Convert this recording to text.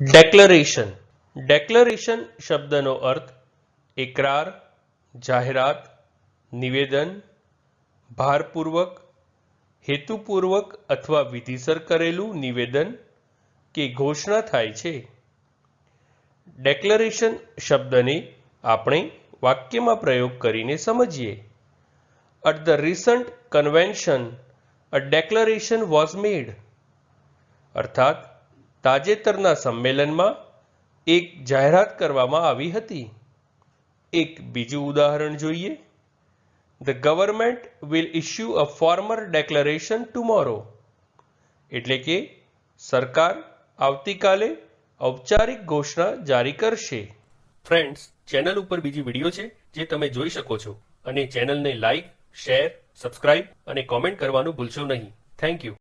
ડેક્લરેશન ડેક્લરેશન શબ્દનો અર્થ એકરાર, જાહેરાત, નિવેદન, ભારપૂર્વક, હેતુપૂર્વક અથવા વિધિસર કરેલું નિવેદન કે ઘોષણા થાય છે. ડેક્લરેશન શબ્દને આપણે વાક્યમાં પ્રયોગ કરીને સમજીએ. At the recent convention a declaration was made અર્થાત તાજેતરના સંમેલનમાં એક જાહેરાત કરવામાં આવી હતી. એક બીજું ઉદાહરણ જોઈએ. The government will issue a former declaration tomorrow એટલે કે સરકાર આવતીકાલે ઔપચારિક ઘોષણા જારી કરશે. ફ્રેન્ડ્સ ચેનલ ઉપર બીજી વીડિયો છે જે તમે જોઈ શકો છો. અને ચેનલને લાઈક શેર સબસ્ક્રાઇબ અને કોમેન્ટ કરવાનું ભૂલશો નહીં. Thank you